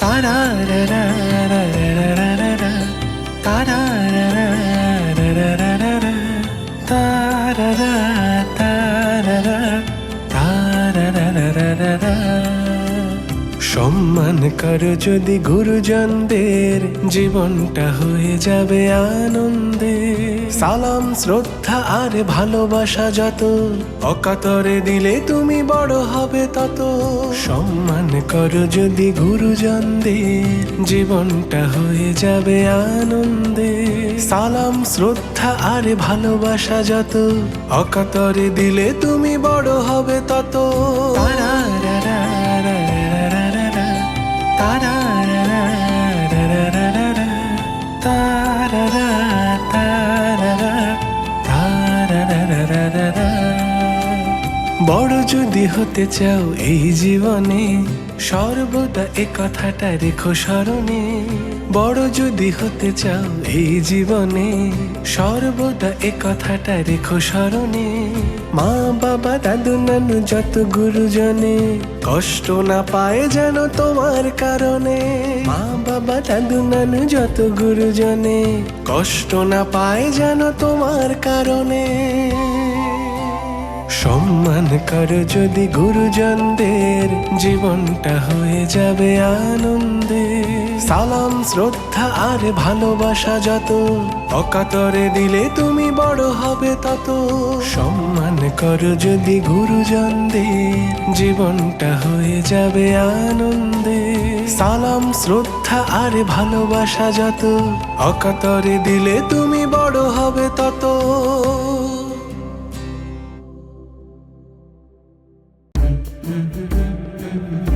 தாரா தாரா সম্মান করো যদি গুরুজনদের, জীবনটা হয়ে যাবে আনন্দে। সালাম, শ্রদ্ধা আর ভালোবাসা যত, অকাতরে দিলে তুমি বড় হবে তত। সম্মান করো যদি গুরুজনদের, জীবনটা হয়ে যাবে আনন্দে। সালাম, শ্রদ্ধা আর ভালোবাসা যত, অকাতরে দিলে তুমি বড় হবে তত। বড় যদি হতে চাও এই জীবনে, সর্বদা এ কথাটা রেখো স্মরণে। বড় যদি হতে চাও এই জীবনে, সর্বদা এ কথাটা রেখো স্মরণে। মা, বাবা, দাদু, নানু, যত গুরুজনে, কষ্ট না পায় যেন তোমার কারণে। মা, বাবা, দাদু, নানু, যত গুরুজনে, কষ্ট না পায় যেন তোমার কারণে। সম্মান করো যদি গুরুজনদের, জীবনটা হয়ে যাবে আনন্দে সালাম, শ্রদ্ধা আর ভালোবাসা যত, অকাতরে দিলে তুমি বড় হবে তত। সম্মান করো যদি গুরুজনদের, জীবনটা হয়ে যাবে আনন্দে সালাম, শ্রদ্ধা আর ভালোবাসা যত, অকাতরে দিলে তুমি বড় হবে তত। Mm-hmm.